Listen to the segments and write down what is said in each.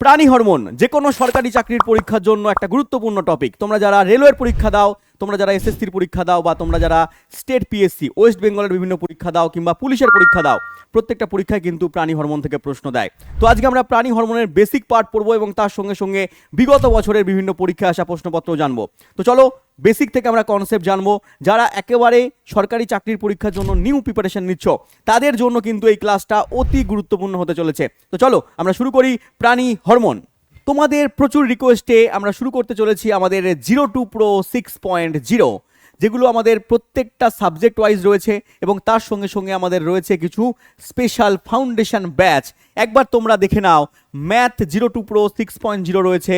প্রাণী হরমোন যে কোনো সরকারি চাকরির পরীক্ষার জন্য একটা গুরুত্বপূর্ণ টপিক তোমরা যারা রেলওয়ের পরীক্ষা দাও, তোমরা যারা এসএসসির পরীক্ষা দাও বা তোমরা যারা স্টেট পিএসসি ওয়েস্ট বেঙ্গলের বিভিন্ন পরীক্ষা দাও কিংবা পুলিশের পরীক্ষা দাও, প্রত্যেকটা পরীক্ষায় কিন্তু প্রাণী হরমোন থেকে প্রশ্ন দেয়। তো আজকে আমরা প্রাণী হরমোনের বেসিক পার্ট পড়ব এবং তার সঙ্গে সঙ্গে বিগত বছরের বিভিন্ন পরীক্ষায় আসা প্রশ্নপত্র জানব। তো চলো বেসিক থেকে আমরা কনসেপ্ট জানব, যারা একেবারে সরকারি চাকরির পরীক্ষার জন্য নিউ প্রিপারেশন নিচ্ছ, তাদের জন্য কিন্তু এই ক্লাসটা অতি গুরুত্বপূর্ণ হতে চলেছে। তো চলো, আমরা শুরু করি প্রাণী হরমোন। তোমাদের প্রচুর রিকোয়েস্টে আমরা শুরু করতে চলেছি আমাদের zero to pro six point zero যেগুলো আমাদের প্রত্যেকটা সাবজেক্ট ওয়াইজ রয়েছে এবং তার সঙ্গে সঙ্গে আমাদের রয়েছে কিছু স্পেশাল ফাউন্ডেশন ব্যাচ একবার তোমরা দেখে নাও math zero to pro six point zero রয়েছে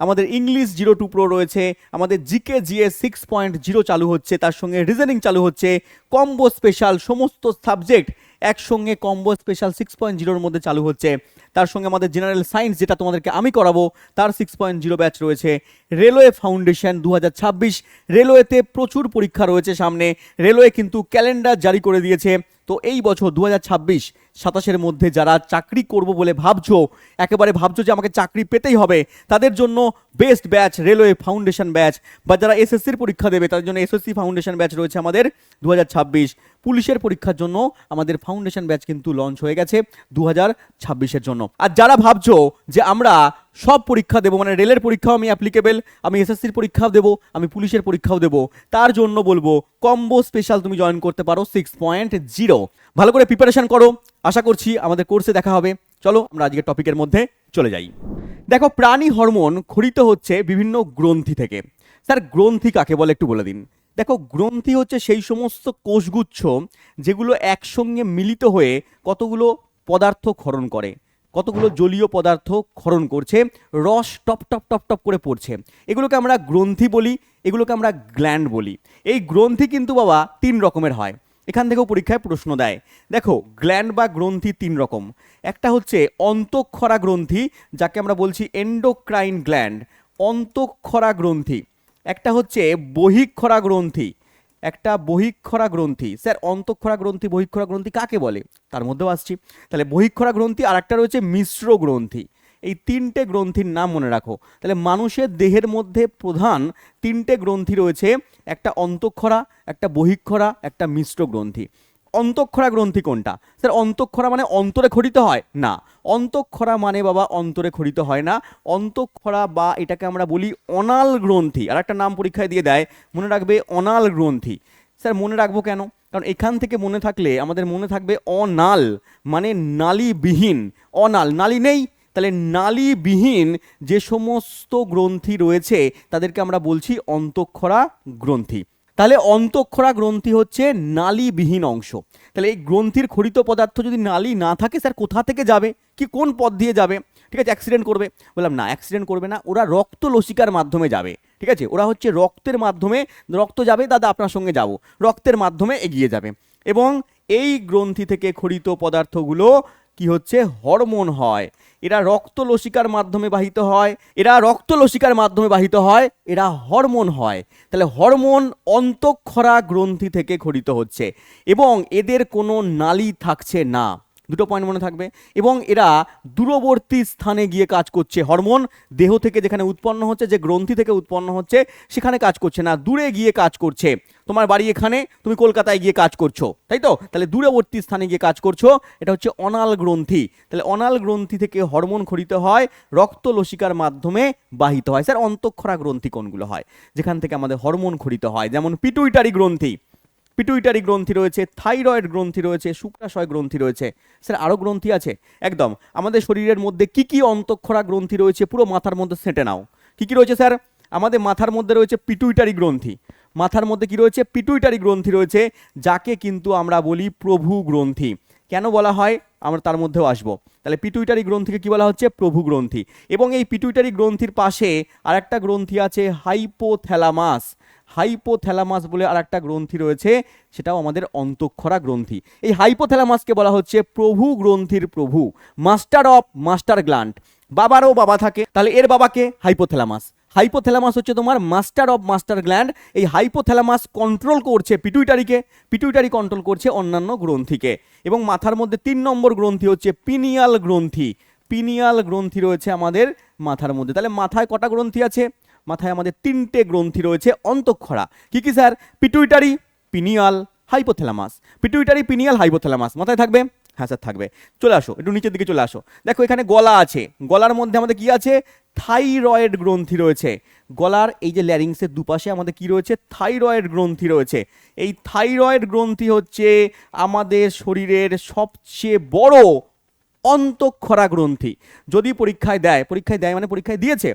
আমাদের ইংলিশ জিরো টু প্রো রয়েছে, আমাদের GK GA six point zero চালু হচ্ছে, তার সঙ্গে রিজনিং চালু হচ্ছে কম্বো স্পেশাল সমস্ত সাবজেক্ট একসঙ্গে কম্বো স্পেশাল সিক্স পয়েন্ট জিরোর মধ্যে চালু হচ্ছে। তার সঙ্গে আমাদের জেনারেল সায়েন্স যেটা তোমাদেরকে আমি করাবো, তার সিক্স পয়েন্ট জিরো ব্যাচ রয়েছে। রেলওয়ে ফাউন্ডেশন দু হাজার ছাব্বিশ রেলওয়েতে প্রচুর পরীক্ষা রয়েছে সামনে। রেলওয়ে কিন্তু ক্যালেন্ডার জারি করে দিয়েছে। তো এই বছর দু হাজার ছাব্বিশ, সাতাশের মধ্যে যারা চাকরি করব বলে ভাবছ, একেবারে ভাবছ যে আমাকে চাকরি পেতেই হবে, তাদের জন্য best batch railway foundation batch বা যারা এসএসসির পরীক্ষা দেবে, তাদের জন্য এসএসসি ফাউন্ডেশন ব্যাচ রয়েছে আমাদের দু হাজার ছাব্বিশ। পুলিশের পরীক্ষার জন্য আমাদের ফাউন্ডেশন ব্যাচ কিন্তু লঞ্চ হয়ে গেছে দু হাজার ছাব্বিশের জন্য। আর যারা ভাবছ যে আমরা সব পরীক্ষা দেবো মানে রেলের পরীক্ষাও আমি অ্যাপ্লিকেবেল আমি এসএসসির পরীক্ষাও দেবো, আমি পুলিশের পরীক্ষাও দেবো, তার জন্য বলব কম্বো স্পেশাল তুমি জয়েন করতে পারো সিক্স পয়েন্ট জিরো ভালো করে প্রিপারেশন করো। আশা করছি আমাদের কোর্সে দেখা হবে। চলো আমরা আজকের টপিকের মধ্যে চলে যাই। দেখো, প্রাণী হরমোন খরিত হচ্ছে বিভিন্ন গ্রন্থি থেকে। স্যার, গ্রন্থি কাকে বলে একটু বলে দিন। দেখো, গ্রন্থি হচ্ছে সেই সমস্ত কোষগুচ্ছ যেগুলো একসঙ্গে মিলিত হয়ে কতগুলো পদার্থ ক্ষরণ করে, কতগুলো জলীয় পদার্থ ক্ষরণ করছে, রস টপ টপ টপ টপ করে পড়ছে। এগুলোকে আমরা গ্রন্থি বলি, এগুলোকে আমরা গ্ল্যান্ড বলি। এই গ্রন্থি কিন্তু বাবা তিন রকমের হয়। এখান থেকেও পরীক্ষায় প্রশ্ন দেয়। দেখো, গ্ল্যান্ড বা গ্রন্থি তিন রকম। একটা হচ্ছে অন্তঃক্ষরা গ্রন্থি, যাকে আমরা বলছি এন্ডোক্রাইন গ্ল্যান্ড অন্তঃক্ষরা গ্রন্থি। একটা হচ্ছে বহিক্ষরা গ্রন্থি, একটা বহিক্ষরা গ্রন্থি। স্যার, অন্তঃক্ষরা গ্রন্থি, বহিক্ষরা গ্রন্থি কাকে বলে? তার মধ্যেও আসছি। তাহলে বহিক্ষরা গ্রন্থি আর একটা রয়েছে মিশ্র গ্রন্থি। এই তিনটে গ্রন্থির নাম মনে রাখো। তাহলে মানুষের দেহের মধ্যে প্রধান তিনটে গ্রন্থি রয়েছে, একটা অন্তঃক্ষরা, একটা বহিক্ষরা, একটা মিশ্র গ্রন্থি। অন্তঃক্ষরা গ্রন্থি কোনটা? স্যার, অন্তঃক্ষরা মানে অন্তরে খরিত হয়? না। অন্তঃক্ষরা মানে বাবা, অন্তরে খরিত হয় না। অন্তঃক্ষরা বা এটাকে আমরা বলি অনাল গ্রন্থি। আর একটা নাম পরীক্ষায় দিয়ে দেয়, মনে রাখবে অনাল গ্রন্থি। স্যার, মনে রাখব কেন? কারণ এখান থেকে মনে থাকলে আমাদের মনে থাকবে অনাল মানে নালিবিহীন। অনাল, নালি নেই? তাহলে নালিবিহীন যে সমস্ত গ্রন্থি রয়েছে, তাদেরকে আমরা বলছি অন্তঃক্ষরা গ্রন্থি। তাহলে অন্তঃক্ষরা গ্রন্থি হচ্ছে নালীবিহীন অংশ। তাহলে এই গ্রন্থির খরিত পদার্থ যদি নালী না থাকে, স্যার কোথা থেকে যাবে? কি কোন পথ দিয়ে যাবে? ঠিক আছে অ্যাক্সিডেন্ট করবে। বললাম, না অ্যাক্সিডেন্ট করবে না, ওরা রক্ত লসিকার মাধ্যমে যাবে। ঠিক আছে, ওরা হচ্ছে রক্তের মাধ্যমে, রক্ত যাবে, দাদা আপনার সঙ্গে যাব। রক্তের মাধ্যমে এগিয়ে যাবে। এবং এই গ্রন্থি থেকে খরিত পদার্থগুলো কি হচ্ছে? হরমোন হয়। এরা রক্ত লসিকার মাধ্যমে বাহিত হয়। এরা রক্ত লসিকার মাধ্যমে বাহিত হয়। এরা হরমোন হয়। তাহলে হরমোন অন্তঃক্ষরা গ্রন্থি থেকে খরিত হচ্ছে এবং এদের কোনো নালি থাকছে না। দুটো পয়েন্ট মনে থাকবে। এবং এরা দূরবর্তী স্থানে গিয়ে কাজ করছে। হরমোন দেহ থেকে যেখানে উৎপন্ন হচ্ছে, যে গ্রন্থি থেকে উৎপন্ন হচ্ছে, সেখানে কাজ করছে না। দূরে গিয়ে কাজ করছে। তোমার বাড়ি এখানে, তুমি কলকাতায় গিয়ে কাজ করছ, তাই তো? তাহলে দূরবর্তী স্থানে গিয়ে কাজ করছ, এটা হচ্ছে অনাল গ্রন্থি। তাহলে অনাল গ্রন্থি থেকে হরমোন খরিত হয়, রক্ত লসিকার মাধ্যমে বাহিত হয়। স্যার, অন্তঃক্ষরা গ্রন্থি কোনগুলো হয়? যেখান থেকে আমাদের হরমোন খরিত হয়। যেমন পিটুইটারি গ্রন্থি। পিটুইটারি গ্রন্থি রয়েছে থাইরয়েড গ্রন্থি রয়েছে, শুক্রাশয় গ্রন্থি রয়েছে। স্যার আরও গ্রন্থি আছে? একদম। আমাদের শরীরের মধ্যে কি কি অন্তঃক্ষরা গ্রন্থি রয়েছে পুরো মাথার মধ্যে সেঁটে নাও। কি কি রয়েছে, স্যার? আমাদের মাথার মধ্যে রয়েছে পিটুইটারি গ্রন্থি। মাথার মধ্যে কি রয়েছে? পিটুইটারি গ্রন্থি রয়েছে, যাকে কিন্তু আমরা বলি প্রভু গ্রন্থি। কেন বলা হয়? আমরা তার মধ্যেও আসব। তাহলে পিটুইটারি গ্রন্থিকে কি বলা হচ্ছে? প্রভু গ্রন্থি। এবং এই পিটুইটারি গ্রন্থির পাশে আরেকটা গ্রন্থি আছে হাইপোথ্যালামাস হাইপোথ্যালামাস বলে আর একটা গ্রন্থি রয়েছে, সেটাও আমাদের অন্তঃক্ষরা গ্রন্থি। এই হাইপোথ্যালামাসকে বলা হচ্ছে প্রভু গ্রন্থির প্রভু, মাস্টার অফ মাস্টার গ্ল্যান্ড। বাবারও বাবা থাকে, তাহলে এর বাবাকে হাইপোথ্যালামাস। হাইপোথ্যালামাস হচ্ছে তোমার মাস্টার অফ মাস্টার গ্ল্যান্ড। এই হাইপোথ্যালামাস কন্ট্রোল করছে পিটুইটারিকে, পিটুইটারি কন্ট্রোল করছে অন্যান্য গ্রন্থিকে। এবং মাথার মধ্যে তিন নম্বর গ্রন্থি হচ্ছে পিনিয়াল গ্রন্থি। পিনিয়াল গ্রন্থি রয়েছে আমাদের মাথার মধ্যে। তাহলে মাথায় কটা গ্রন্থি আছে? মাথায় আমাদের তিনটে গ্রন্থি রয়েছে, অন্তঃক্ষরা। কি কি, sir? Pituitary pineal hypothalamus pituitary pineal hypothalamus মাথায় থাকবে? হ্যাঁ স্যার, থাকবে। চলে আসো, একটু নিচের দিকে চলে আসো। দেখো, এখানে গলা আছে। গলার মধ্যে আমাদের কি আছে? থাইরয়েড গ্রন্থি রয়েছে। গলার এই যে ল্যারিংসের দুপাশে আমাদের কি রয়েছে? থাইরয়েড গ্রন্থি রয়েছে। এই থাইরয়েড গ্রন্থি হচ্ছে আমাদের শরীরের সবচেয়ে বড় অন্তঃক্ষরা গ্রন্থি। যদি পরীক্ষায় দেয় পরীক্ষায় দেয় মানে পরীক্ষায় দিয়েছে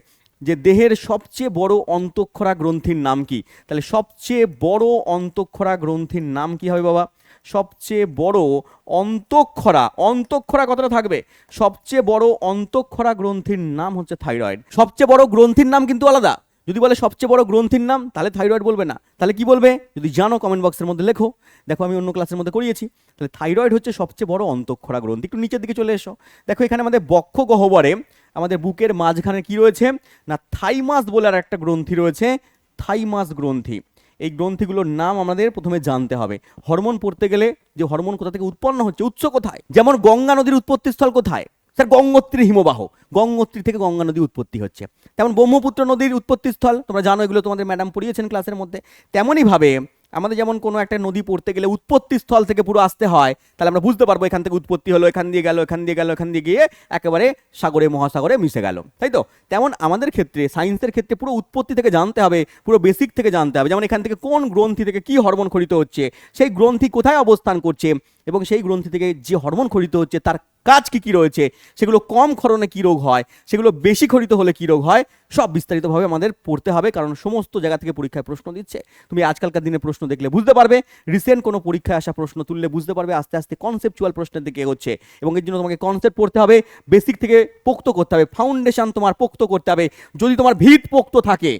যে দেহের সবচেয়ে বড় অন্তঃক্ষরা গ্রন্থির নাম কি? তাহলে সবচেয়ে বড় অন্তঃক্ষরা গ্রন্থির নাম কি হবে বাবা? সবচেয়ে বড় অন্তঃক্ষরা। অন্তঃক্ষরা কতটা থাকবে? সবচেয়ে বড় অন্তঃক্ষরা গ্রন্থির নাম হচ্ছে থাইরয়েড। সবচেয়ে বড় গ্রন্থির নাম কিন্তু আলাদা। যদি বলে সবচেয়ে বড় গ্রন্থির নাম, তাহলে থাইরয়েড বলবে না। তাহলে কি বলবে? যদি জানো কমেন্ট বক্সের মধ্যে লেখো। দেখো, আমি অন্য ক্লাসের মধ্যে করিয়েছি। তাহলে থাইরয়েড হচ্ছে সবচেয়ে বড় অন্তঃক্ষরা গ্রন্থি। একটু নিচের দিকে চলে এসো। দেখো, এখানে আমাদের বক্ষ গহ্বরে আমাদের বুকের মাঝখানে কি রয়েছে? না, থাইমাস বলে আর একটা গ্রন্থি রয়েছে, থাইমাস গ্রন্থি। এই গ্রন্থিগুলোর নাম আমাদের প্রথমে জানতে হবে। হরমোন পড়তে গেলে যে হরমোন কোথা থেকে উৎপন্ন হচ্ছে, উৎস কোথায়? যেমন গঙ্গা নদীর উৎপত্তিস্থল কোথায়? স্যার, গঙ্গোত্রী হিমবাহ। গঙ্গোত্রী থেকে গঙ্গা নদী উৎপত্তি হচ্ছে। তেমন ব্রহ্মপুত্র নদীর উৎপত্তিস্থল তোমরা জানো এগুলো তোমাদের ম্যাডাম পড়িয়েছেন ক্লাসের মধ্যে। তেমনইভাবে আমাদের যেমন কোনো একটা নদী পড়তে গেলে উৎপত্তি স্থল থেকে পুরো আসতে হয়, তাহলে আমরা বুঝতে পারব এখান থেকে উৎপত্তি হলো, এখান দিয়ে গেল, এখান দিয়ে গেল, এখান দিয়ে গিয়ে একেবারে সাগরে, মহাসাগরে মিশে গেল। তাই তো? তেমন আমাদের ক্ষেত্রে সায়েন্সের ক্ষেত্রে পুরো উৎপত্তি থেকে জানতে হবে, পুরো বেসিক থেকে জানতে হবে। যেমন এখান থেকে কোন গ্রন্থি থেকে কি হরমোন খরিত হচ্ছে, সেই গ্রন্থি কোথায় অবস্থান করছে, এবং সেই গ্রন্থি থেকে যে হরমোন খরিত হচ্ছে, তার কাজ কি কি রয়েছে? সেগুলো কম খরণে কি রোগ হয়? সেগুলো বেশি খরিত হলে কি রোগ হয়? সব বিস্তারিতভাবে আমাদের পড়তে হবে, কারণ সমস্ত জায়গা থেকে পরীক্ষায় প্রশ্ন দিচ্ছে। তুমি আজকালকার দিনে প্রশ্ন দেখলে বুঝতে পারবে রিসেন্ট কোনো পরীক্ষায় আসা প্রশ্ন তুললে বুঝতে পারবে, আস্তে আস্তে কনসেপচুয়াল প্রশ্নের দিকে এগোচ্ছে। এবং এর জন্য তোমাকে কনসেপ্ট পড়তে হবে বেসিক থেকে পোক্ত করতে হবে ফাউন্ডেশন তোমার পোক্ত করতে হবে। যদি তোমার ভিত পোক্ত থাকে,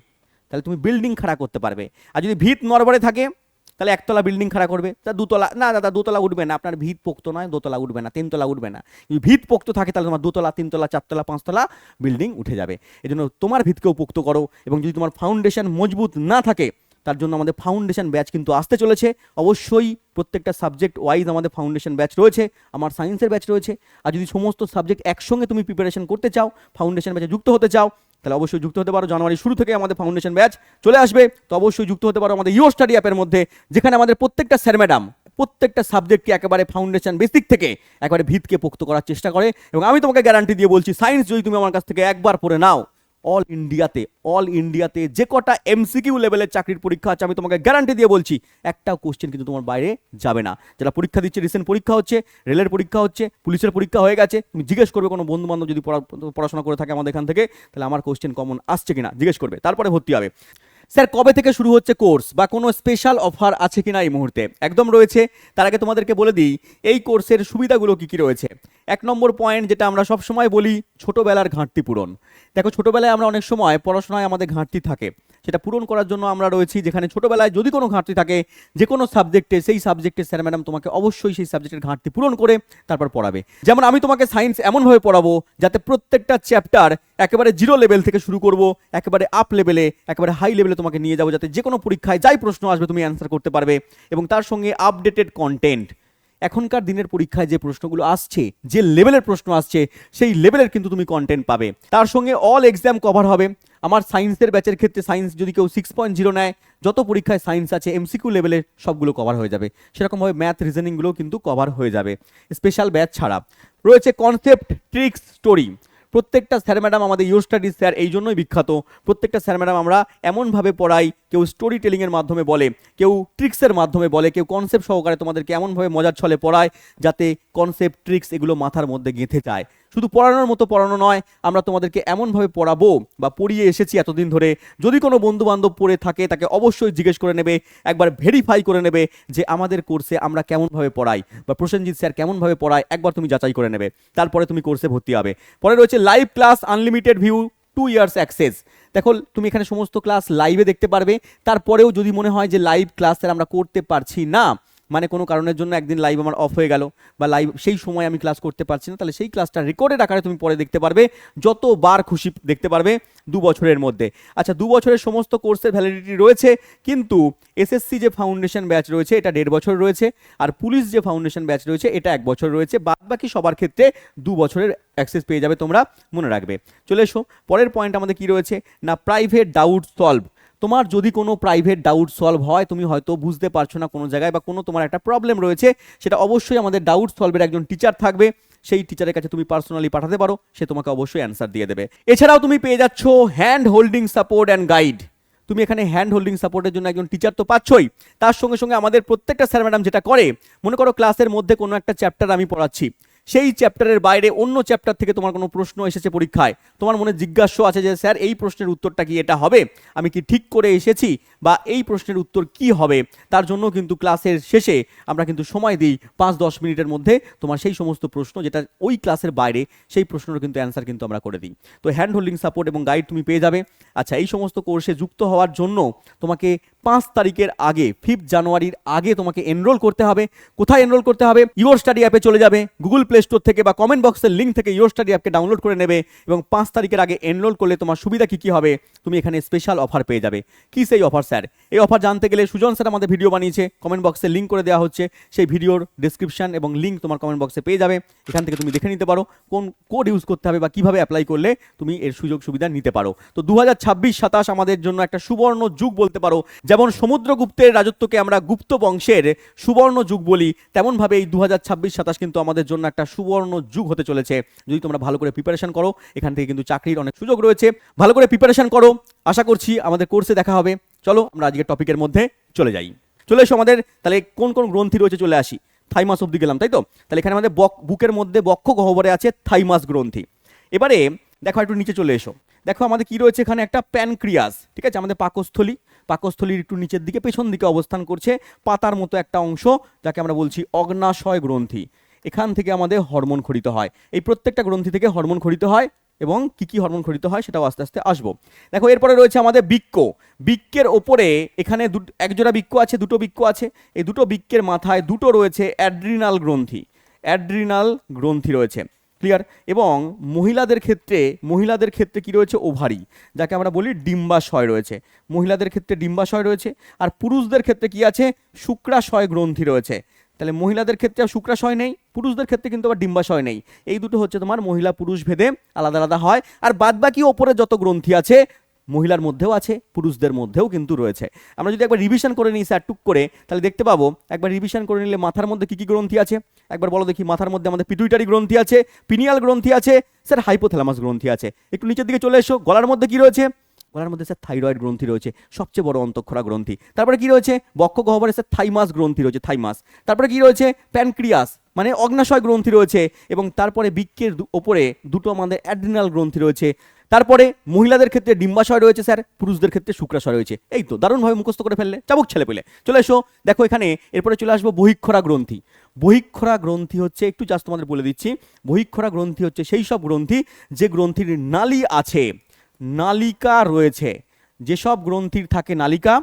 তাহলে তুমি বিল্ডিং খাড়া করতে পারবে। আর যদি ভিত নরবরে থাকে তাহলে একতলা বিল্ডিং খাড়া করবে। তা দুতলা না, দাদা, দোতলা উঠবে না। আপনার ভিত পোক্ত নয়, দোতলা উঠবে না, তিনতলা উঠবে না। যদি ভিত পোক্ত থাকে, তাহলে তোমার দুতলা, তিনতলা, চারতলা, পাঁচতলা বিল্ডিং উঠে যাবে। এই জন্য তোমার ভিতকেও পোক্ত করো এবং যদি তোমার ফাউন্ডেশন মজবুত না থাকে, তার জন্য আমাদের ফাউন্ডেশন ব্যাচ কিন্তু আসতে চলেছে। অবশ্যই প্রত্যেকটা সাবজেক্ট ওয়াইজ আমাদের ফাউন্ডেশন ব্যাচ রয়েছে, আমার সায়েন্সের ব্যাচ রয়েছে। আর যদি সমস্ত সাবজেক্ট একসঙ্গে তুমি প্রিপারেশন করতে চাও ফাউন্ডেশন ব্যাচে যুক্ত হতে চাও তাহলে অবশ্যই যুক্ত হতে পারো জানুয়ারি শুরু থেকে আমাদের ফাউন্ডেশন ব্যাচ চলে আসবে। তো অবশ্যই যুক্ত হতে পারো আমাদের ইও স্টাডি অ্যাপের মধ্যে, যেখানে আমাদের প্রত্যেকটা স্যার ম্যাডাম প্রত্যেকটা সাবজেক্টকে একেবারে ফাউন্ডেশন বেসিক থেকে একেবারে ভিতকে পোক্ত করার চেষ্টা করে। এবং আমি তোমাকে গ্যারান্টি দিয়ে বলছি সায়েন্স যদি তুমি আমার কাছ থেকে একবার পড়ে নাও অল ইন্ডিয়াতে অল ইন্ডিয়াতে যে কটা এমসিকিউ লেভেলের চাকরির পরীক্ষা আছে, আমি তোমাকে গ্যারান্টি দিয়ে বলছি, একটাও কোশ্চেন কিন্তু তোমার বাইরে যাবে না। যারা পরীক্ষা দিচ্ছে রিসেন্ট পরীক্ষা হচ্ছে, রেলের পরীক্ষা হচ্ছে, পুলিশের পরীক্ষা হয়ে গেছে, তুমি জিজ্ঞেস করবে কোনো বন্ধু বান্ধব যদি পড়া- পড়াশোনা করে থাকে আমাদের এখান থেকে, তাহলে আমার কোশ্চেন কমন আসছে কিনা, জিজ্ঞেস করবে। তারপরে ভর্তি হবে। স্যার কবে থেকে শুরু হচ্ছে কোর্স বা কোনো স্পেশাল অফার আছে কিনা এই মুহূর্তে? একদম রয়েছে, তার আগে তোমাদেরকে বলে দিই, এই কোর্সের সুবিধাগুলো কি কি রয়েছে? এক নম্বর পয়েন্ট যেটা আমরা সব সময় বলি, ছোটোবেলার ঘাটতি পূরণ। দেখো, ছোটোবেলায় আমরা অনেক সময় পড়াশোনায় আমাদের ঘাটতি থাকে। সেটা পূরণ করার জন্য আমরা রয়েছি, যেখানে ছোটোবেলায় যদি কোনো ঘাটতি থাকে যে কোনো সাবজেক্টে সেই সাবজেক্টে স্যার ম্যাডাম তোমাকে অবশ্যই সেই সাবজেক্টের ঘাটতি পূরণ করে তারপর পড়াবে। যেমন আমি তোমাকে সায়েন্স এমনভাবে পড়াবো, যাতে প্রত্যেকটা চ্যাপ্টার একেবারে জিরো লেভেল থেকে শুরু করব, একেবারে আপ লেভেলে একেবারে হাই লেভেলে তোমাকে নিয়ে যাব, যাতে যে কোনো পরীক্ষায় যাই প্রশ্ন আসবে তুমি অ্যান্সার করতে পারবে। এবং তার সঙ্গে আপডেটেড কন্টেন্ট এখনকার দিনের পরীক্ষায় যে প্রশ্নগুলো আসছে, যে লেভেলের প্রশ্ন আসছে, সেই লেভেলের কিন্তু তুমি কন্টেন্ট পাবে। তার সঙ্গে অল এক্সাম কভার হবে। আমার সায়েন্সের ব্যাচের ক্ষেত্রে সায়েন্স যদি কেউ সিক্স পয়েন্ট জিরো নেয়, যত পরীক্ষায় সায়েন্স আছে এমসিকিউ লেভেলে সবগুলো কভার হয়ে যাবে। সেরকমভাবে ম্যাথ রিজনিংগুলো কিন্তু কভার হয়ে যাবে। স্পেশাল ব্যাচ ছাড়া। রয়েছে কনসেপ্ট ট্রিক্স স্টোরি প্রত্যেকটা স্যার ম্যাডাম আমাদের ইউ স্টাডিজ স্যার এই জন্যই বিখ্যাত। প্রত্যেকটা স্যার ম্যাডাম আমরা এমনভাবে পড়াই, কেউ স্টোরি টেলিংয়ের মাধ্যমে বলে, কেউ ট্রিক্সের মাধ্যমে বলে, কেউ কনসেপ্ট সহকারে তোমাদেরকে এমনভাবে মজার ছলে পড়ায় যাতে কনসেপ্ট ট্রিক্স এগুলো মাথার মধ্যে গেঁথে যায়। শুধু পড়ানোর মতো পড়ানো নয়, আমরা তোমাদেরকে এমনভাবে পড়াবো বা পড়িয়ে এসেছি এতদিন ধরে। যদি কোনো বন্ধু বান্ধব পড়ে থাকে, তাকে অবশ্যই জিজ্ঞেস করে নেবে, একবার ভেরিফাই করে নেবে যে আমাদের কোর্সে আমরা কেমনভাবে পড়াই বা প্রসেনজিৎ স্যার কেমনভাবে পড়ায়, একবার তুমি যাচাই করে নেবে। তারপরে তুমি কোর্সে ভর্তি হবে। পরে রয়েছে live class unlimited view two years access দেখো, তুমি এখানে সমস্ত ক্লাস লাইভে দেখতে পারবে। তারপরেও যদি মনে হয় যে লাইভ ক্লাসের আমরা করতে পারছি না মানে কোনো কারণের জন্য একদিন লাইভ আমার অফ হয়ে গেল বা লাইভ সেই সময় আমি ক্লাস করতে পারছি না, তাহলে সেই ক্লাসটা রেকর্ডেড আকারে তুমি পরে দেখতে পারবে, যতবার খুশি দেখতে পারবে দু বছরের মধ্যে। আচ্ছা দু বছরের সমস্ত কোর্সের ভ্যালিডিটি রয়েছে, কিন্তু এসএসসি যে ফাউন্ডেশন ব্যাচ রয়েছে, এটা দেড় বছর রয়েছে, আর পুলিশ যে ফাউন্ডেশন ব্যাচ রয়েছে, এটা এক বছর রয়েছে বাদ বাকি সবার ক্ষেত্রে দু বছরের অ্যাক্সেস পেয়ে যাবে তোমরা, মনে রাখবে। চলে এসো, পরের পয়েন্ট আমাদের কি রয়েছে? না প্রাইভেট ডাউট সলভ তোমার যদি কোনো প্রাইভেট ডাউট সলভ হয়, তুমি হয়তো বুঝতে পারছ না কোনো জায়গায় বা কোনো তোমার একটা প্রবলেম রয়েছে, সেটা অবশ্যই আমাদের ডাউট সলভের একজন টিচার থাকবে। সেই টিচারের কাছে তুমি পার্সোনালি পাঠাতে পারো, সে তোমাকে অবশ্যই অ্যান্সার দিয়ে দেবে। এছাড়াও তুমি পেয়ে যাচ্ছ hand holding support and guide তুমি এখানে হ্যান্ড হোল্ডিং সাপোর্টের জন্য একজন টিচার তো পাচ্ছই। তার সঙ্গে সঙ্গে আমাদের প্রত্যেকটা স্যার ম্যাডাম যেটা করে, মনে করো ক্লাসের মধ্যে কোনো একটা চ্যাপ্টার আমি পড়াচ্ছি। সেই চ্যাপ্টারের বাইরে অন্য চ্যাপ্টার থেকে তোমার কোনো প্রশ্ন এসেছে পরীক্ষায়? তোমার মনে জিজ্ঞাস্য আছে যে, স্যার, এই প্রশ্নের উত্তরটা কি এটা হবে? আমি কি ঠিক করে এসেছি? বা এই প্রশ্নের উত্তর কি হবে? তার জন্য কিন্তু ক্লাসের শেষে আমরা কিন্তু সময় দিই পাঁচ দশ মিনিটের মধ্যে তোমার সেই সমস্ত প্রশ্ন যেটা ওই ক্লাসের বাইরে সেই প্রশ্নের কিন্তু অ্যান্সার কিন্তু আমরা করে দিই। তো হ্যান্ড হোল্ডিং সাপোর্ট এবং গাইড তুমি পেয়ে যাবে। আচ্ছা এই সমস্ত কোর্সে যুক্ত হওয়ার জন্য তোমাকে পাঁচ তারিখের আগে ফিফথ জানুয়ারির আগে তোমাকে এনরোল করতে হবে। কোথায় এনরোল করতে হবে? ইউর স্টাডি অ্যাপে চলে যাবে। গুগল প্লে স্টোর থেকে বা কমেন্ট বক্সের লিঙ্ক থেকে ইউর স্টাডি অ্যাপকে ডাউনলোড করে নেবে এবং পাঁচ তারিখের আগে এনরোল করলে তোমার সুবিধা কী কী হবে, তুমি এখানে স্পেশাল অফার পেয়ে যাবে। কি সেই অফার স্যার এই অফার জানতে গেলে সুজন স্যার আমাদের ভিডিও বানিয়েছে। কমেন্ট বক্সে লিঙ্ক করে দেওয়া হচ্ছে। সেই ভিডিওর ডিসক্রিপশন এবং লিঙ্ক তোমার কমেন্ট বক্সে পেয়ে যাবে। এখান থেকে তুমি দেখে নিতে পারো কোন কোড ইউজ করতে হবে বা কীভাবে অ্যাপ্লাই করলে তুমি এর সুযোগ সুবিধা নিতে পারো। তো দু হাজার ছাব্বিশ সাতাশ আমাদের জন্য একটা সুবর্ণ যুগ বলতে পারো যেমন সমুদ্রগুপ্তের রাজত্বকে আমরা গুপ্ত বংশের সুবর্ণ যুগ বলি তেমনভাবে এই দু হাজার ছাব্বিশ সাতাশ কিন্তু আমাদের জন্য একটা সুবর্ণ যুগ হতে চলেছে। যদি তোমরা ভালো করে প্রিপারেশন করো, এখান থেকে কিন্তু চাকরির অনেক সুযোগ রয়েছে। ভালো করে প্রিপারেশন করো, আশা করছি আমাদের কোর্সে দেখা হবে। চলো, আমরা আজকের টপিকের মধ্যে চলে যাই। চলে এসো আমাদের, তাহলে কোন কোন গ্রন্থি রয়েছে চলে আসি। থাইমাস অব্দি গেলাম, তাই তো? তাহলে এখানে আমাদের বক বুকের মধ্যে বক্ষ গহ্বরে আছে থাইমাস গ্রন্থি। এবারে দেখো একটু নিচে চলে এসো। দেখো আমাদের কি রয়েছে এখানে একটা প্যানক্রিয়াস, ঠিক আছে? আমাদের পাকস্থলী পাকস্থলীর একটু নিচের দিকে, পেছন দিকে অবস্থান করছে পাতার মতো একটা অংশ, যাকে আমরা বলছি অগ্নাশয় গ্রন্থি। এখান থেকে আমাদের হরমোন খরিত হয়। এই প্রত্যেকটা গ্রন্থি থেকে হরমোন খরিত হয় এবং কি কি হরমোন খরিত হয় সেটাও আস্তে আস্তে আসব। দেখো, এরপরে রয়েছে আমাদের বৃক্ক। বৃক্কের ওপরে এখানে একজোড়া বৃক্ক আছে, দুটো বৃক্ক আছে। এই দুটো বৃক্কের মাথায় দুটো রয়েছে অ্যাড্রিনাল গ্রন্থি। অ্যাড্রিনাল গ্রন্থি রয়েছে। ক্লিয়ার এবং মহিলাদের ক্ষেত্রে মহিলাদের ক্ষেত্রে কি রয়েছে? ওভারি, যাকে আমরা বলি ডিম্বাশয় রয়েছে। মহিলাদের ক্ষেত্রে ডিম্বাশয় রয়েছে, আর পুরুষদের ক্ষেত্রে কি আছে? শুক্রাশয় গ্রন্থি রয়েছে। তাহলে মহিলাদের ক্ষেত্রে আর শুক্রাশয় নেই, পুরুষদের ক্ষেত্রে কিন্তু আবার ডিম্বাশয় নেই। এই দুটো হচ্ছে তোমার মহিলা পুরুষ ভেদে আলাদা আলাদা হয়। আর বাদবাকি ওপরে যত গ্রন্থি আছে মহিলার মধ্যেও আছে, পুরুষদের মধ্যেও কিন্তু রয়েছে। আমরা যদি একবার রিভিশন করে নিই স্যার টুক করে, তাহলে দেখতে পাবো, একবার রিভিশন করে নিলে মাথার মধ্যে কী কী গ্রন্থি আছে? একবার বলো দেখি, মাথার মধ্যে আমাদের পিটুইটারি গ্রন্থি আছে পিনিয়াল গ্রন্থি আছে স্যার হাইপোথ্যালামাস গ্রন্থি আছে। একটু নিচের দিকে চলে এসো, গলার মধ্যে কী রয়েছে? গলার মধ্যে স্যার থাইরয়েড গ্রন্থি রয়েছে, সবচেয়ে বড় অন্তঃক্ষরা গ্রন্থি। তারপরে কি রয়েছে? বক্ষ গহ্বরে স্যার থাইমাস গ্রন্থি রয়েছে থাইমাস তারপরে কি রয়েছে? প্যানক্রিয়াস মানে অগ্নাশয় গ্রন্থি রয়েছে, এবং তারপরে বৃক্কের দু- ওপরে দুটো আমাদের অ্যাড্রিনাল গ্রন্থি রয়েছে তারপরে মহিলাদের ক্ষেত্রে ডিম্বাশয় রয়েছে স্যার, পুরুষদের ক্ষেত্রে শুক্রাশয় রয়েছে। এই তো, দারুণভাবে মুখস্থ করে ফেললে, চাবুক ছেলে পেলে। চলে এসো, দেখো এখানে, এরপরে চলে আসব বহিক্ষরা গ্রন্থি। বহিক্ষরা গ্রন্থি হচ্ছে, একটু জাস্ট তোমাদের বলে দিচ্ছি। বহিক্ষরা গ্রন্থি হচ্ছে সেই সব গ্রন্থি যে গ্রন্থির নালী আছে, নালিকা রয়েছে। যেসব গ্রন্থির থাকে নালিকা,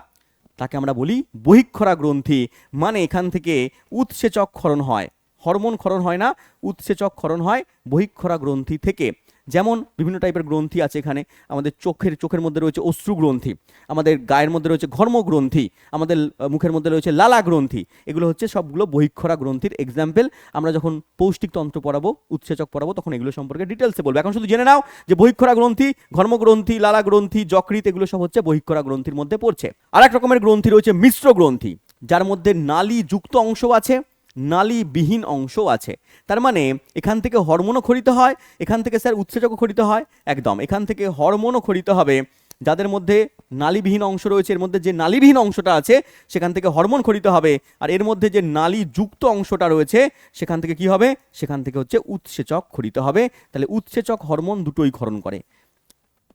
তাকে আমরা বলি বহিক্ষরা গ্রন্থি। মানে এখান থেকে উৎসেচক ক্ষরণ হয়। হরমোন ক্ষরণ হয় না, উৎসেচক ক্ষরণ হয় বহিক্ষরা গ্রন্থি থেকে। যেমন বিভিন্ন টাইপের গ্রন্থি আছে এখানে। আমাদের চোখের চোখের মধ্যে রয়েছে অশ্রু গ্রন্থি আমাদের গায়ের মধ্যে রয়েছে ঘর্ম গ্রন্থি আমাদের মুখের মধ্যে রয়েছে লালা গ্রন্থি এগুলো হচ্ছে সবগুলো বহিক্ষরা গ্রন্থির এক্সাম্পল আমরা যখন পৌষ্টিক তন্ত্র পড়াবো, উৎসেচক পড়াবো, তখন এগুলো সম্পর্কে ডিটেলসে বলব। এখন শুধু জেনে নাও যে বহিক্ষরা গ্রন্থি, ঘর্মগ্রন্থি লালা গ্রন্থি যকৃত এগুলো সব হচ্ছে বহিক্ষরা গ্রন্থির মধ্যে পড়ছে। আর এক রকমের গ্রন্থি রয়েছে মিশ্র গ্রন্থি, যার মধ্যে নালী যুক্ত অংশ আছে। নালীবিহীন অংশও আছে। তার মানে এখান থেকে হরমোনও খরিত হয়, এখান থেকে স্যার উৎসেচকও খরিত হয়, একদম। এখান থেকে হরমোনও খরিত হবে, যাদের মধ্যে নালীবিহীন অংশ রয়েছে, এর মধ্যে যে নালীবিহীন অংশটা আছে, সেখান থেকে হরমোন খরিত হবে, আর এর মধ্যে যে নালী যুক্ত অংশটা রয়েছে, সেখান থেকে কি হবে? সেখান থেকে হচ্ছে উৎসেচক খরিত হবে। তাহলে উৎসেচক হরমোন দুটোই ক্ষরণ করে।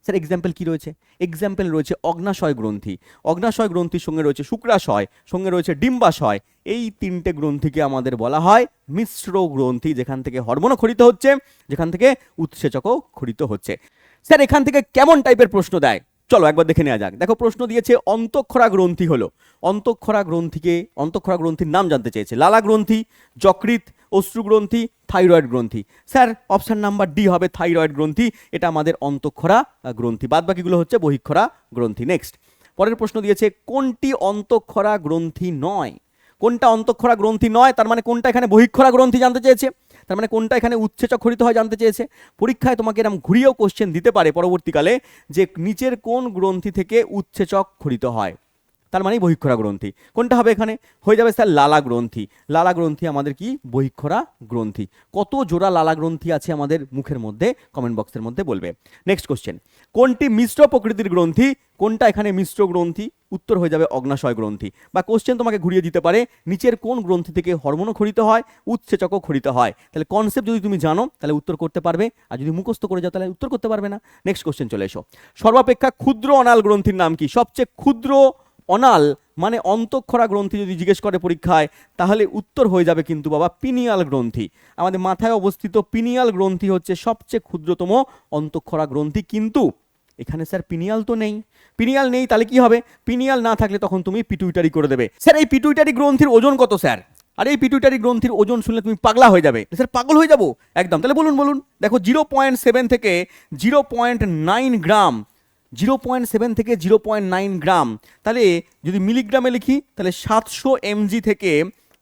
স্যার এক্সাম্পল কি রয়েছে? এক্সাম্পল রয়েছে অগ্নাশয় গ্রন্থি। অগ্নাশয় গ্রন্থির সঙ্গে রয়েছে শুক্রাশয়, সঙ্গে রয়েছে ডিম্বাশয়। এই তিনটে গ্রন্থিকে আমাদের বলা হয় মিশ্র গ্রন্থি, যেখান থেকে হরমোনও খরিত হচ্ছে, যেখান থেকে উৎসেচকও খরিত হচ্ছে। স্যার এখান থেকে কেমন টাইপের প্রশ্ন দেয়? চলো একবার দেখে নেওয়া যাক। দেখো, প্রশ্ন দিয়েছে, অন্তঃক্ষরা গ্রন্থি হলো। অন্তঃক্ষরা গ্রন্থিকে, অন্তঃক্ষরা গ্রন্থির নাম জানতে চেয়েছে। লালা গ্রন্থি যকৃত অশ্রু গ্রন্থি থাইরয়েড গ্রন্থি। স্যার, অপশান নাম্বার ডি হবে থাইরয়েড গ্রন্থি। এটা আমাদের অন্তঃক্ষরা গ্রন্থি। বাদ বাকিগুলো হচ্ছে বহিক্ষরা গ্রন্থি। নেক্সট পরের প্রশ্ন দিয়েছে, কোনটি অন্তঃক্ষরা গ্রন্থি নয়? কোনটা অন্তঃক্ষরা গ্রন্থি নয়? তার মানে কোনটা এখানে বহিক্ষরা গ্রন্থি জানতে চেয়েছে? তার মানে কোনটা এখানে উচ্ছেচক খরিত হয় জানতে চেয়েছে? পরীক্ষায় তোমাকে এরকম ঘুরিয়েও কোশ্চেন দিতে পারে পরবর্তীকালে যে নিচের কোন গ্রন্থি থেকে উচ্ছেচক খরিত হয়। তার মানে বহিক্ষরা গ্রন্থি। কোনটা হবে এখানে? হয়ে যাবে স্যার লালা গ্রন্থি। লালা গ্রন্থি আমাদের কি? বহিক্ষরা গ্রন্থি। কত জোড়া লালা গ্রন্থি আছে আমাদের মুখের মধ্যে? কমেন্ট বক্সের মধ্যে বলবে। নেক্সট কোশ্চেন কোনটি মিশ্র প্রকৃতির গ্রন্থি? কোনটা এখানে মিশ্র গ্রন্থি? উত্তর হয়ে যাবে অগ্নাশয় গ্রন্থি। বা কোশ্চেন তোমাকে ঘুরিয়ে দিতে পারে, নিচের কোন গ্রন্থি থেকে হরমোনও খরিত হয়? উৎসেচকও খরিত হয়। তাহলে কনসেপ্ট যদি তুমি জানো, তাহলে উত্তর করতে পারবে। আর যদি মুখস্থ করে যাও, তাহলে উত্তর করতে পারবে না। নেক্সট কোশ্চেন চলে এসো। সর্বাপেক্ষা ক্ষুদ্র অনাল গ্রন্থির নাম কি? সবচেয়ে ক্ষুদ্র অনাল মানে অন্তঃক্ষরা গ্রন্থি যদি জিজ্ঞেস করে পরীক্ষায়, তাহলে উত্তর হয়ে যাবে কিন্তু বাবা পিনিয়াল গ্রন্থি। আমাদের মাথায় অবস্থিত পিনিয়াল গ্রন্থি হচ্ছে সবচেয়ে ক্ষুদ্রতম অন্তঃক্ষরা গ্রন্থি কিন্তু। এখানে স্যার পিনিয়াল তো নেই। পিনিয়াল নেই তাহলে কি হবে? পিনিয়াল না থাকলে তখন তুমি পিটুইটারি করে দেবে। স্যার, এই পিটুইটারি গ্রন্থির ওজন কত, স্যার? আর এই পিটুইটারি গ্রন্থির ওজন শুনলে তুমি পাগলা হয়ে যাবে। স্যার, পাগল হয়ে যাব? একদম, তাহলে বলুন বলুন। দেখো জিরো পয়েন্ট সেভেন থেকে zero point nine gram zero point seven থেকে জিরো পয়েন্ট নাইন গ্রাম। তাহলে যদি মিলিগ্রামে লিখি, তাহলে সাতশো এমজি থেকে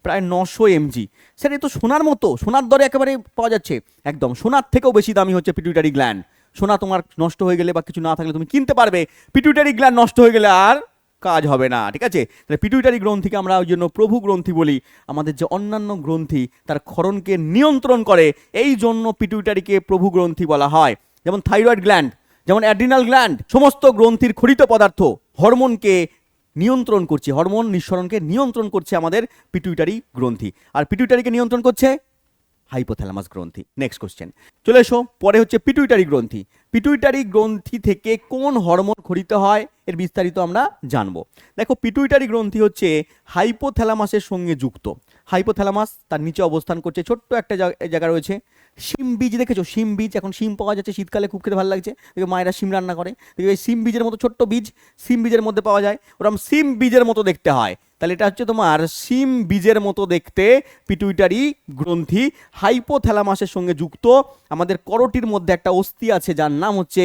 প্রায় নশো এমজি। স্যার, এ তো সোনার মতো, সোনার দরে একেবারে পাওয়া যাচ্ছে। একদম, সোনার থেকেও বেশি দামি হচ্ছে পিটুইটারি গ্ল্যান্ড সোনা তোমার নষ্ট হয়ে গেলে বা কিছু না থাকলে তুমি কিনতে পারবে। পিটুইটারি গ্ল্যান্ড নষ্ট হয়ে গেলে আর কাজ হবে না, ঠিক আছে? তাহলে পিটুইটারি গ্রন্থিকে আমরা ওই জন্য প্রভু গ্রন্থি বলি। আমাদের যে অন্যান্য গ্রন্থি, তার ক্ষরণকে নিয়ন্ত্রণ করে, এই জন্য পিটুইটারিকে প্রভু গ্রন্থি বলা হয়। যেমন থাইরয়েড গ্ল্যান্ড যেমন অ্যাড্রিনাল গ্ল্যান্ড, সমস্ত গ্রন্থির খরিত পদার্থ হরমোনকে নিয়ন্ত্রণ করছে, হরমোন নিঃসরণকে নিয়ন্ত্রণ করছে আমাদের পিটুইটারি গ্রন্থি। আর পিটুইটারিকে নিয়ন্ত্রণ করছে হাইপোথ্যালামাস গ্রন্থি। নেক্সট কোশ্চেন চলে এসো, পরে হচ্ছে পিটুইটারি গ্রন্থি। পিটুইটারি গ্রন্থি থেকে কোন হরমোন খরিত হয়, এর বিস্তারিত আমরা জানব। দেখো, পিটুইটারি গ্রন্থি হচ্ছে হাইপোথ্যালামাসের সঙ্গে যুক্ত। হাইপোথ্যালামাস তার নিচে অবস্থান করছে, ছোট্ট একটা জায়গা- রয়েছে। শিম বীজ দেখেছ? শিম বীজ, এখন শিম পাওয়া যাচ্ছে শীতকালে, খুব খেতে ভালো লাগছে। দেখবে মায়েরা শিম রান্না করে। দেখবে এই শিম বীজের মতো ছোট্ট বীজ শিম বীজের মধ্যে পাওয়া যায়। ওরকম শিম বীজের মতো দেখতে হয়। তাহলে এটা হচ্ছে তোমার শিম বীজের মতো দেখতে পিটুইটারি গ্রন্থি হাইপোথ্যালামাসের সঙ্গে যুক্ত। আমাদের করটির মধ্যে একটা অস্থি আছে, যার নাম হচ্ছে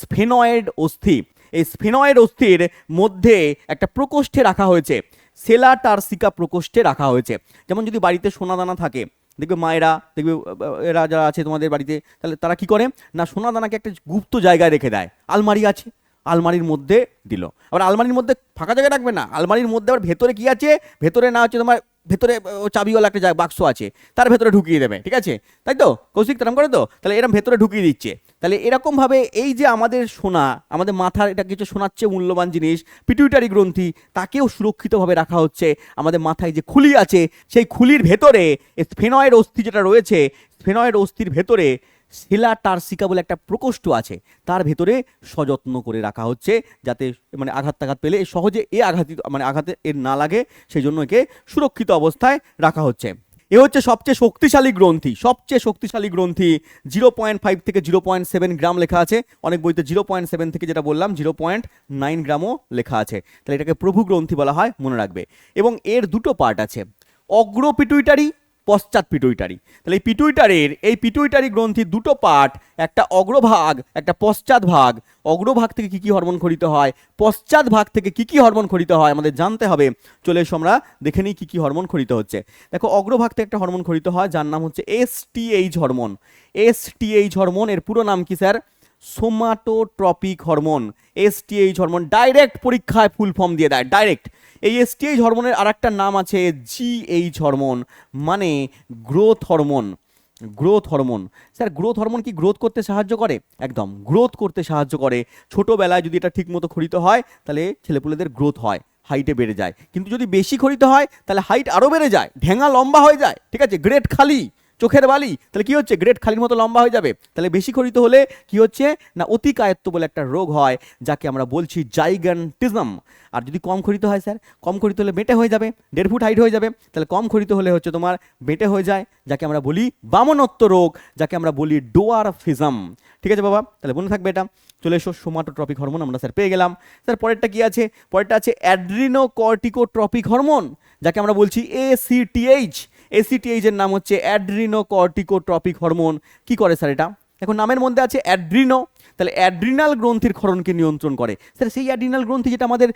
স্ফেনয়েড অস্থি। এই স্ফেনয়েড অস্থির মধ্যে একটা প্রকোষ্ঠে রাখা হয়েছে। সেলা টার্সিকা প্রকোষ্ঠে রাখা হয়েছে। যেমন যদি বাড়িতে সোনাদানা থাকে দেখবে মায়েরা, দেখবে এরা যারা আছে তোমাদের বাড়িতে, তাহলে তারা কি করে? না, সোনা দানাকে একটা গুপ্ত জায়গায় রেখে দেয়। আলমারি আছে, আলমারির মধ্যে দিল। আবার আলমারির মধ্যে ফাঁকা জায়গায় রাখবে না। আলমারির মধ্যে আবার ভেতরে কি আছে? ভেতরে না হচ্ছে তোমার ভেতরে চাবিওয়ালা একটা বাক্স আছে, তার ভেতরে ঢুকিয়ে দেবে, ঠিক আছে? তাই তো? কৌশিক, তারাম করে তো? তাহলে এরকম ভেতরে ঢুকিয়ে দিচ্ছে। তাহলে এরকমভাবে এই যে আমাদের সোনা, আমাদের মাথার এটা কিছু চেয়ে মূল্যবান জিনিস পিটুইটারি গ্রন্থি, তাকেও সুরক্ষিতভাবে রাখা হচ্ছে। আমাদের মাথায় যে খুলি আছে, সেই খুলির ভেতরে ফেনয়ের অস্থি যেটা রয়েছে ফেনয়ের অস্থির ভেতরে শিলা টার্সিকা বলে একটা প্রকোষ্ঠ আছে। তার ভেতরে সযত্ন করে রাখা হচ্ছে যাতে মানে আঘাত টাঘাত পেলে সহজে এ আঘাতিত মানে আঘাতে এর না লাগে সেই জন্য একে সুরক্ষিত অবস্থায় রাখা হচ্ছে। এ হচ্ছে সবচেয়ে শক্তিশালী গ্রন্থি। সবচেয়ে শক্তিশালী গ্রন্থি জিরো পয়েন্ট ফাইভ থেকে জিরো পয়েন্ট সেভেন গ্রাম লেখা আছে। অনেক বইতে জিরো পয়েন্ট সেভেন থেকে যেটা বললাম, জিরো পয়েন্ট নাইন গ্রামও লেখা আছে। তাহলে এটাকে প্রভু গ্রন্থি বলা হয়, মনে রাখবে। এবং এর দুটো পার্ট আছে। অগ্র পিটুইটারি পশ্চাৎ পিটুইটারি। তাহলে এই পিটুইটারির, এই পিটুইটারি গ্রন্থির দুটো পার্ট একটা অগ্রভাগ, একটা পশ্চাৎ ভাগ। অগ্রভাগ থেকে কি কি হরমোন খরিত হয়? পশ্চাৎ ভাগ থেকে কি কি হরমোন খরিত হয়? আমাদের জানতে হবে। চলে এসো আমরা, দেখে নিই কি কি হরমোন খরিত হচ্ছে। দেখো, অগ্রভাগ থেকে একটা হরমোন খরিত হয়, যার নাম হচ্ছে S TH hormone. S TH hormone, এর পুরো নাম কি sir? Somatotropic hormone STH hormone direct পরীক্ষায় ফুল ফর্ম দিয়ে দেয় ডাইরেক্ট এই এসটিএইচ হরমোনের আর একটা নাম আছে জিএইচ হরমোন মানে growth hormone growth hormone. Sir growth hormone কি গ্রোথ করতে সাহায্য করে? একদম গ্রোথ করতে সাহায্য করে। ছোটোবেলায় যদি এটা ঠিকমতো খরিত হয়, তাহলে ছেলেপুলেদের গ্রোথ হয় হাইটে বেড়ে যায়। কিন্তু যদি বেশি খরিত হয়, তাহলে হাইট আরও বেড়ে যায়, ঢেঙা লম্বা হয়ে যায়, ঠিক আছে? গ্রেট খালি। চোখের বালি, তাহলে কি হচ্ছে? গ্রেট খালির মতো লম্বা হয়ে যাবে। তাহলে বেশি খরিত হলে কি হচ্ছে? না, অতিকায়ত্ত বলে একটা রোগ হয়, যাকে আমরা বলছি জাইগান্টিজম। আর যদি কম খরিত হয় স্যার, কম খরিত হলে বেটে হয়ে যাবে, দেড় ফুট হাইট হয়ে যাবে। তাহলে কম খরিত হলে হচ্ছে তোমার বেটে হয়ে যায়, যাকে আমরা বলি বামনত্ব রোগ, যাকে আমরা বলি ডোয়ারফিজম। ঠিক আছে বাবা? তাহলে মনে থাকবে এটা। চলে এসো সোমাটোট্রপিক হরমোন, আমরা স্যার পেয়ে গেলাম। স্যার, পরেরটা কি আছে? পরেরটা আছে অ্যাড্রিনোকর্টিকোট্রপিক হরমোন, যাকে আমরা বলছি এসিটিএইচ এসিটিএইচ এর নাম হচ্ছে অ্যাড্রিনোকর্টিকোট্রপিক হরমোন কি করে স্যার এটা? এখন নামের মধ্যে আছে অ্যাড্রিনো তাহলে অ্যাড্রিনাল গ্রন্থির ক্ষরণকে নিয়ন্ত্রণ করে। স্যার, সেই অ্যাড্রিনাল গ্রন্থি যেটা আমাদের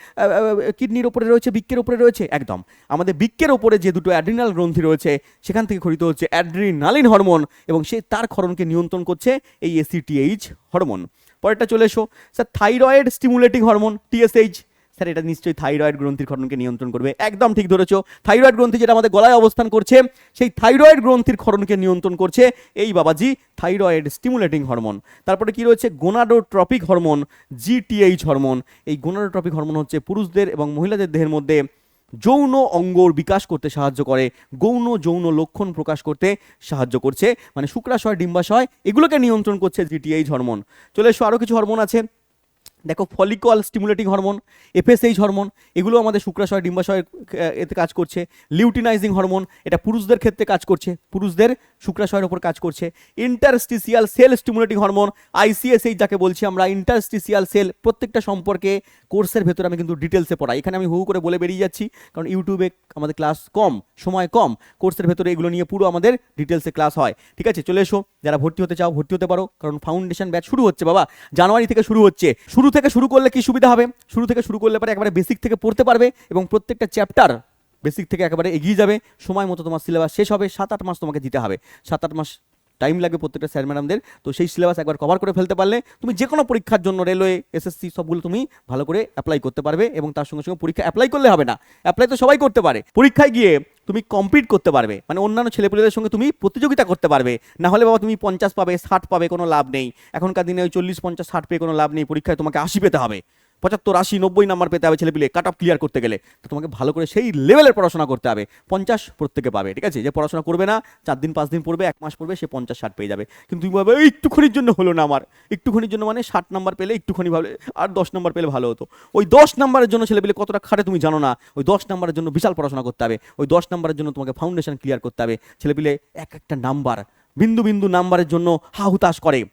কিডনির ওপরে রয়েছে, বৃক্কের ওপরে রয়েছে? একদম। আমাদের বৃক্কের ওপরে যে দুটো অ্যাড্রিনাল গ্রন্থি রয়েছে, সেখান থেকে খরিত হচ্ছে অ্যাড্রিনালিন হরমোন এবং সে তার ক্ষরণকে নিয়ন্ত্রণ করছে এই এসিটিএইচ হরমোন পরেরটা চলে এসো। Sir thyroid stimulating hormone TSH sir, এটা নিশ্চয়ই থাইরয়েড গ্রন্থির ক্ষরণকে নিয়ন্ত্রণ করবে। একদম ঠিক ধরেছো। থাইরয়েড গ্রন্থি যেটা আমাদের গলায় অবস্থান করছে, সেই থাইরয়েড গ্রন্থির ক্ষরণকে নিয়ন্ত্রণ করছে এই বাবাজি থাইরয়েড স্টিমুলেটিং হরমোন। তারপরে কি রয়েছে? Gonadotropic hormone GTH hormone. এই গোনাডোট্রপিক হরমোন হচ্ছে পুরুষদের এবং মহিলাদের দেহের মধ্যে যৌন অঙ্গর বিকাশ করতে সাহায্য করে, গৌণ যৌন লক্ষণ প্রকাশ করতে সাহায্য করছে। মানে শুক্রাশয়, ডিম্বাশয়, এগুলোকে নিয়ন্ত্রণ করছে জিটিএইচ হরমোন। চলে এসো আরও কিছু হরমোন আছে। দেখো follicle stimulating hormone FSH hormone এগুলো আমাদের শুক্রাশয় ডিম্বাশয়ের এতে কাজ করছে। লিউটিনাইজিং হরমোন এটা পুরুষদের ক্ষেত্রে কাজ করছে। পুরুষদের শুক্রাশয়ের ওপর কাজ করছে। Interstitial cell stimulating hormone ICSH যাকে বলছি আমরা ইন্টারস্টিসিয়াল সেল প্রত্যেকটা সম্পর্কে কোর্সের ভেতরে আমি কিন্তু ডিটেলসে পড়াই। এখানে আমি হু করে বলে বেরিয়ে যাচ্ছি, কারণ ইউটিউবে আমাদের ক্লাস কম, সময় কম। কোর্সের ভেতরে এগুলো নিয়ে পুরো আমাদের ডিটেলসে ক্লাস হয়। ঠিক আছে, চলে এসো। যারা ভর্তি হতে চাও, ভর্তি হতে পারো, কারণ ফাউন্ডেশন ব্যাচ শুরু হচ্ছে বাবা। জানুয়ারি থেকে শুরু হচ্ছে। শুরু থেকে শুরু করলে কি সুবিধা হবে? শুরু থেকে শুরু করলে পরে একেবারে বেসিক থেকে পড়তে পারবে এবং প্রত্যেকটা চ্যাপ্টার বেসিক থেকে একেবারে এগিয়ে যাবে। সময় মতো তোমার সিলেবাস শেষ হবে। সাত আট মাস তোমাকে দিতে হবে। সাত আট মাস টাইম লাগবে প্রত্যেকটা স্যার ম্যাডামদের তো সেই সিলেবাস একবার কভার করে ফেলতে পারলে তুমি যে কোনো পরীক্ষার জন্য রেলওয়ে এসএসসি সবগুলো তুমি ভালো করে অ্যাপ্লাই করতে পারবে এবং তার সঙ্গে সঙ্গে পরীক্ষা অ্যাপ্লাই করলে হবে না। অ্যাপ্লাই তো সবাই করতে পারে। পরীক্ষায় গিয়ে তুমি কম্পিট করতে পারবে। মানে অন্যান্য ছেলেপুলেদের সঙ্গে তুমি প্রতিযোগিতা করতে পারবে। না হলে বাবা তুমি পঞ্চাশ পাবে, ষাট পাবে, কোনো লাভ নেই। এখনকার দিনে ওই চল্লিশ, পঞ্চাশ, ষাট পেয়ে কোনো লাভ নেই। পরীক্ষায় তোমাকে আশি পেতে হবে। পঁচাত্তর, আশি, নব্বই নাম্বার পেতে হবে ছেলেপিলে। কাট অফ ক্লিয়ার করতে গেলে। তো তোমাকে ভালো করে সেই লেভেলের পড়াশোনা করতে হবে। পঞ্চাশ প্রত্যেকে পাবে, ঠিক আছে? যে পড়াশোনা করবে না, চার দিন, পাঁচ দিন পড়বে, এক মাস পড়বে, সে পঞ্চাশ, ষাট পেয়ে যাবে। কিন্তু তুমি ভাবে একটুখানির জন্য হলো না আমার। একটুখানির জন্য মানে ষাট নাম্বার পেলে একটুখানি ভালো, আর দশ নাম্বার পেলে ভালো হতো। ওই দশ নাম্বারের জন্য ছেলেপিলে কতটা খাটে তুমি জানো না। ওই দশ নাম্বারের জন্য বিশাল পড়াশোনা করতে হবে। ওই দশ নাম্বারের জন্য তোমাকে ফাউন্ডেশন ক্লিয়ার করতে হবে। ছেলেপিলে এক একটা নাম্বার, বিন্দু বিন্দু নাম্বারের জন্য হা হুতাশ করে।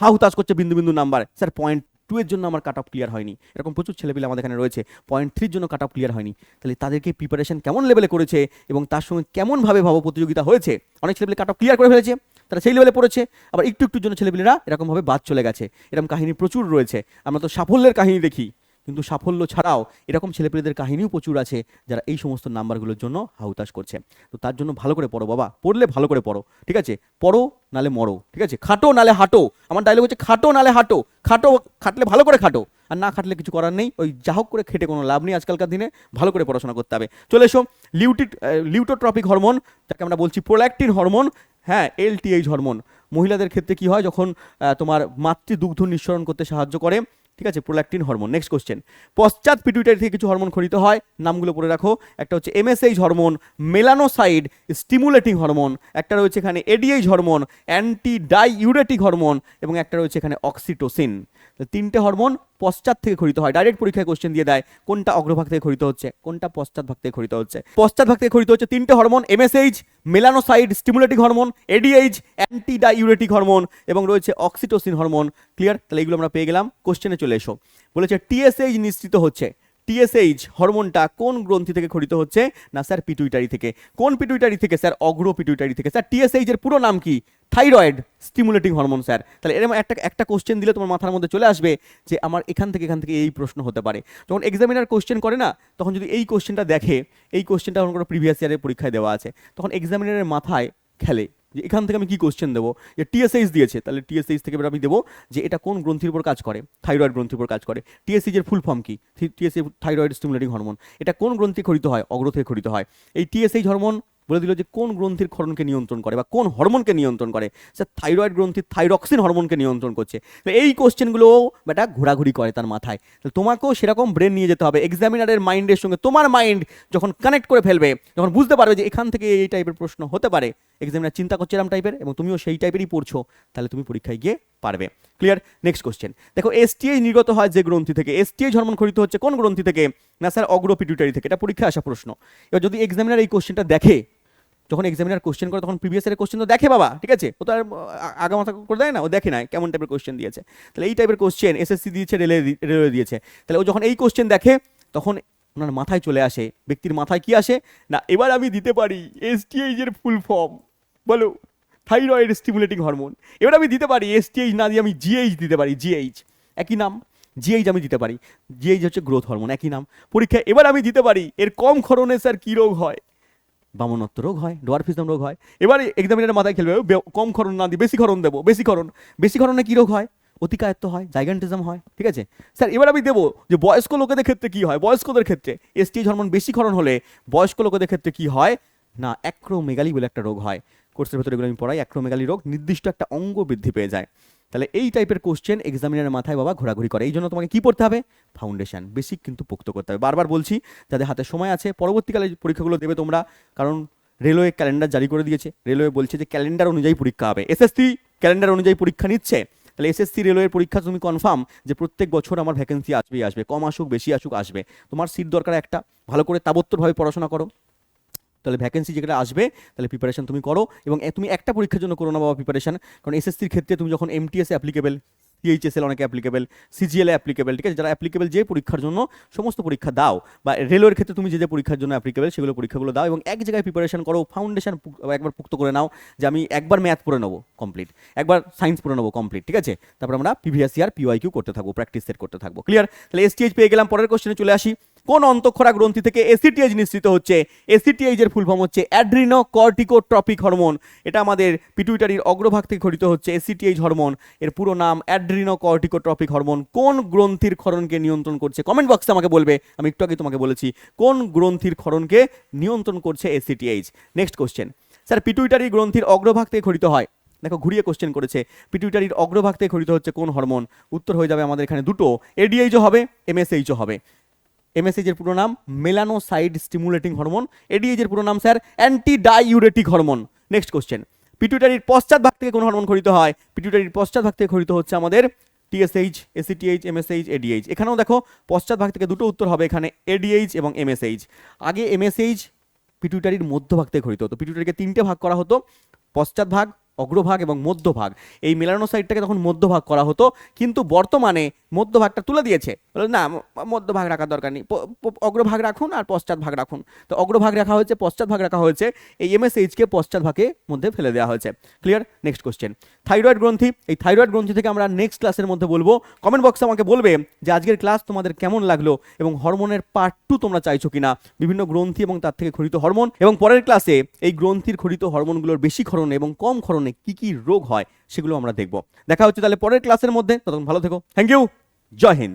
হা হুতাশ করছে বিন্দু বিন্দু নাম্বার। স্যার পয়েন্ট টু এর জন্য আমার কাট অফ ক্লিয়ার হয়নি। এরকম প্রচুর ছেলেপিলে আমাদের এখানে রয়েছে। পয়েন্ট থ্রির জন্য কাট অফ ক্লিয়ার হয়নি। তাহলে তাদেরকে প্রিপারেশন কেমন লেভেলে করেছে এবং তার সঙ্গে কেমনভাবে ভাব প্রতিযোগিতা হয়েছে? অনেক ছেলেপিলে কাট অফ ক্লিয়ার করে ফেলেছে। তারা সেই লেভেলে পড়েছে। আবার একটু একটু জন্য ছেলেপিলেরা এরকমভাবে বাদ চলে গেছে। এরকম কাহিনী প্রচুর রয়েছে। আমরা তো সাফল্যের কাহিনী দেখি। কিন্তু সাফল্য ছাড়াও এরকম ছেলেপেলেদের কাহিনীও প্রচুর আছে যারা এই সমস্ত নাম্বারগুলোর জন্য হাউতাশ করছে। তো তার জন্য ভালো করে পড়ো বাবা, পড়লে ভালো করে পড়ো, ঠিক আছে? পড়ো, নালে মরো, ঠিক আছে? খাটো, নালে হাঁটো। আমার ডায়লগ হচ্ছে খাটো, নালে হাঁটো। খাটো, খাটলে ভালো করে খাটো। আর না খাটলে কিছু করার নেই, ওই যা হোক করে খেটে কোনো লাভ নেই আজকালকার দিনে, ভালো করে পড়াশোনা করতে হবে। চলে এসো লিউটি লিউটোট্রপিক হরমোন যাকে আমরা বলছি প্রোল্যাক্টিন হরমোন হ্যাঁ এলটিএইচ হরমোন মহিলাদের ক্ষেত্রে কি হয়? যখন তোমার মাতৃদুগ্ধ নিঃসরণ করতে সাহায্য করে ঠিক আছে প্রোল্যাক্টিন হরমোন নেক্সট কোশ্চেন পশ্চাৎ পিটুইটারি থেকে কিছু হরমোন খরিত হয়, নামগুলো পড়ে রাখো। একটা হচ্ছে MSH hormone melanocyte stimulating hormone একটা রয়েছে এখানে ADH hormone anti diuretic hormone এবং একটা রয়েছে এখানে অক্সিটোসিন তিনটে হরমোন পশ্চাৎ থেকে খরিত হয়। ডাইরেক্ট পরীক্ষায় কোশ্চেন দিয়ে দেয়, কোনটা অগ্রভাগ থেকে খরিত হচ্ছে, কোনটা পশ্চাৎ ভাগ থেকে খরিত হচ্ছে। পশ্চাৎ ভাগ থেকে খরিত হচ্ছে তিনটে hormone MSH melanocyte stimulating hormone ADH anti diuretic hormone এবং রয়েছে অক্সিটোসিন হরমোন ক্লিয়ার তাহলে এগুলো আমরা পেয়ে গেলাম। কোশ্চেনে চলে এসো। বলেছে টিএসএইচ নিশ্চিত হচ্ছে। টিএসএইচ হরমোনটা কোন গ্রন্থি থেকে খরিত হচ্ছে? না স্যার পিটুইটারি থেকে। কোন পিটুইটারি থেকে? স্যার অগ্র পিটুইটারি থেকে স্যার টিএসএইচ এর পুরো নাম কি? থাইরয়েড স্টিমুলেটিং হরমোন স্যার তাহলে এরকম একটা একটা কোশ্চেন দিলে তোমার মাথার মধ্যে চলে আসবে যে আমার এখান থেকে এখান থেকে এই প্রশ্ন হতে পারে। যখন এক্সামিনার কোশ্চেন করে না, তখন যদি এই কোশ্চেনটা দেখে, এই কোশ্চেনটা কোনো কোনো প্রিভিয়াস ইয়ারের পরীক্ষায় দেওয়া আছে, তখন এক্সামিনারের মাথায় খেলে যে এখান থেকে আমি কি কোশ্চেন দেবো? যে টিএসএইচ দিয়েছে, তাহলে টিএসএইচ থেকে আমি দেবো যে এটা কোন গ্রন্থির উপর কাজ করে? থাইরয়েড গ্রন্থির উপর কাজ করে। টিএসএইচ এর ফুল ফর্ম কি? টিএসএ থাইরয়েড স্টিমুলেটিং হরমোন এটা কোন গ্রন্থি খরিত হয়? অগ্র থেকে খরিত হয়। এই টিএসএইচ হরমোন বলে দিল যে কোন গ্রন্থির ক্ষরণকে নিয়ন্ত্রণ করে বা কোন হরমোনকে নিয়ন্ত্রণ করে? স্যার থাইরয়েড গ্রন্থির থাইরক্সিন হরমোনকে নিয়ন্ত্রণ করছে। তো এই কোশ্চেনগুলো বেটা ঘোরাঘুরি করে তার মাথায়। তো তোমাকেও সেরকম ব্রেন নিয়ে যেতে হবে। এক্সামিনারের মাইন্ডের সঙ্গে তোমার মাইন্ড যখন কানেক্ট করে ফেলবে, যখন বুঝতে পারবে যে এখান থেকে এই টাইপের প্রশ্ন হতে পারে এক্সামিনার চিন্তা করছে এরম টাইপের এবং তুমিও সেই টাইপেরই পড়ছো, তাহলে তুমি পরীক্ষায় গিয়ে পারবে। ক্লিয়ার নেক্সট কোশ্চেন দেখো এসটিআই নির্গত হয় যে গ্রন্থি থেকে। এসটিআই হরমোন খরিত হচ্ছে কোন গ্রন্থি থেকে? না স্যার অগ্রপিটুইটারি থেকে। এটা পরীক্ষায় আসা প্রশ্ন। এবার যদি এক্সামিনার এই কোশ্চেনটা দেখে যখন এক্সামিনার কোশ্চেন করে, তখন প্রিভিয়াস এর কোশ্চেন তো দেখে বাবা, ঠিক আছে? ও তো আর আগামাথা করে দেয় না, ও দেখে না, কেমন টাইপের কোশ্চেন দিয়েছে। তাহলে এই টাইপের কোশ্চেন এসএসসি দিয়েছে রেলে রেলওয়ে দিয়েছে। তাহলে ও যখন এই কোশ্চেন দেখে, তখন ওনার মাথায় চলে আসে, ব্যক্তির মাথায় কি আসে? না, এবার আমি দিতে পারি এসটিএইচ এর ফুল ফর্ম বলো থাইরয়েড স্টিমুলেটিং হরমোন এবার আমি দিতে পারি এসটিএইচ না দিয়ে আমি জিএইচ দিতে পারি জিএইচ একই নাম জিএইচ আমি দিতে পারি। জিএইচ হচ্ছে গ্রোথ হরমোন একই নাম। পরীক্ষায় এবার আমি দিতে পারি, এর কম ক্ষরণে স্যার কী রোগ হয়? বামনত্ব রোগ হয়, ডোয়ারফিজম রোগ হয়। এবার এক্সামিনার মাথায় খেলবে কম ক্ষরণ না দিয়ে বেশি ক্ষরণ দেবো, বেশি ক্ষরণ বেশি ক্ষরণে কী রোগ হয়? অতিকায়ত্ত হয় জাইগান্টিজম হয়, ঠিক আছে? স্যার, এবার আমি দেবো যে বয়স্ক লোকেদের ক্ষেত্রে কী হয়? বয়স্কদের ক্ষেত্রে এসটিএইচ হরমোন বেশি ক্ষরণ হলে বয়স্ক লোকেদের ক্ষেত্রে কী হয়? না অ্যাক্রোমেগালি বলে একটা রোগ হয়। কোর্সের ভেতরে এগুলো আমি পড়াই অ্যাক্রোমেগালি রোগ নির্দিষ্ট একটা অঙ্গ বৃদ্ধি পেয়ে যায়। তাহলে এই টাইপের কোশ্চেন এক্সামিনারের মাথায় বাবা ঘোরাঘুরি করে। এই জন্য তোমাকে কি পড়তে হবে? ফাউন্ডেশন বেসিক কিন্তু পোক্ত করতে হবে। বারবার বলছি, যাদের হাতে সময় আছে, পরবর্তীকালে পরীক্ষাগুলো দেবে তোমরা। কারণ রেলওয়ে ক্যালেন্ডার জারি করে দিয়েছে। রেলওয়ে বলছে যে ক্যালেন্ডার অনুযায়ী পরীক্ষা হবে। এসএসসি ক্যালেন্ডার অনুযায়ী পরীক্ষা নিচ্ছে। তাহলে এসএসসি রেলওয়ের পরীক্ষা তুমি কনফার্ম যে প্রত্যেক বছর আমার ভ্যাকেন্সি আসবেই আসবে। কম আসুক, বেশি আসুক, আসবে। তোমার সিট দরকার একটা। ভালো করে তাবত্তরভাবে পড়াশোনা করো। তাহলে ভ্যাকেন্সি যেটা আসবে, তাহলে প্রিপারেশন তুমি করো এবং তুমি একটা পরীক্ষার জন্য করো না বাবা প্রিপারেশন কারণ এসএসসির ক্ষেত্রে তুমি যখন এমটিএস অ্যাপ্লিকেবল সিএইচএসএল অনেকে অ্যাপ্লিকেবল সিজিএল অ্যাপ্লিকেবল ঠিক আছে? যারা অ্যাপ্লিকেবল যে পরীক্ষার জন্য সমস্ত পরীক্ষা দাও বা রেলওয়ের ক্ষেত্রে তুমি যে যে পরীক্ষার জন্য অ্যাপ্লিকেবল সেগুলো পরীক্ষাগুলো দাও এবং এক জায়গায় প্রিপারেশন করো ফাউন্ডেশন একবার পুক্ত করে নাও যে আমি একবার ম্যাথ পড়ে নেব কমপ্লিট একবার সায়েন্স পড়ে নেব কমপ্লিট ঠিক আছে? তারপর আমরা পিভিএস আর পিওয়াই কিউ করতে থাকব প্র্যাকটিস সেট করতে থাকব ক্লিয়ার তাহলে এসটিএইচ পেয়ে গেলাম, পরের কোশ্চেনে চলে আসি। কোন অন্তঃক্ষরা গ্রন্থি থেকে এসিটিএইচ নিঃসৃত হচ্ছে? এসিটিএইচ এর ফুল ফর্ম হচ্ছে অ্যাড্রিনো কর্টিকোট্রপিক হরমোন। এটা আমাদের পিটুইটারির অগ্রভাগ থেকে ঘটিত হচ্ছে এসিটিএইচ হরমোন। এর পুরো নাম অ্যাড্রিনো কর্টিকোট্রপিক হরমোন। কোন গ্রন্থির ক্ষরণকে নিয়ন্ত্রণ করছে? কমেন্ট বক্সে আমাকে বলবে। আমি একটু আগে তোমাকে বলেছি, কোন গ্রন্থির ক্ষরণকে নিয়ন্ত্রণ করছে ACTH? Next question sir, pituitary গ্রন্থির অগ্রভাগ থেকে ঘটিত হয়। দেখো, ঘুরিয়ে কোশ্চেন করেছে। পিটুইটারির অগ্রভাগ থেকে ঘটিত হচ্ছে কোন হরমোন? উত্তর হয়ে যাবে আমাদের এখানে দুটো। এডিএইচও হবে এমএসএইচও হবে। এমএসএইচ এর পুরো নাম মেলানোসাইড স্টিমুলেটিং হরমোন এডিএইচ এর পুরো নাম sir anti diuretic hormone. Next question পিটুইটারির পশ্চাৎ ভাগ থেকে কোন হরমোন খরিত হয়? পিটুইটারির পশ্চাৎ ভাগ থেকে খরিত হচ্ছে আমাদের টিএসএইচ এসিটিএইচ এমএসএইচ এডিএইচ এখানেও দেখো পশ্চাৎ ভাগ থেকে দুটো উত্তর হবে, এখানে এডিএইচ এবং এমএসএইচ আগে এমএসএইচ পিটুইটারির মধ্যভাগ থেকে খরিত হতো। পিটুইটারিকে তিনটে ভাগ করা হতো পশ্চাৎ ভাগ অগ্রভাগ এবং মধ্যভাগ। এই মেলানোসাইটটাকে তখন মধ্যভাগ করা হতো, কিন্তু বর্তমানে মধ্যভাগটা তুলে দিয়েছে। বলে, না মধ্যভাগ রাখার দরকার নেই। অগ্রভাগ রাখুন আর পশ্চাৎ ভাগ রাখুন। তো অগ্রভাগ রাখা হয়েছে, পশ্চাৎ ভাগ রাখা হয়েছে। এই এমএসএইচকে পশ্চাৎ ভাগের মধ্যে ফেলে দেওয়া হয়েছে। ক্লিয়ার নেক্সট কোশ্চেন থাইরয়েড গ্রন্থি। এই থাইরয়েড গ্রন্থি থেকে আমরা নেক্সট ক্লাসের মধ্যে বলব। কমেন্ট বক্সে আমাকে বলবে যে, আজকের ক্লাস তোমাদের কেমন লাগল এবং হরমোনের পার্ট টু তোমরা চাইছো কিনা? বিভিন্ন গ্রন্থি এবং তার থেকে খরিত হরমোন এবং পরের ক্লাসে এই গ্রন্থির খরিত হরমোনগুলোর বেশি ক্ষরণে এবং কম ক্ষরণে কি কি রোগ হয় সেগুলো আমরা দেখব। দেখা হচ্ছে তাহলে পরের ক্লাসের মধ্যে, ততক্ষণ ভালো থেকো। থ্যাংক ইউ জয় হিন্দ।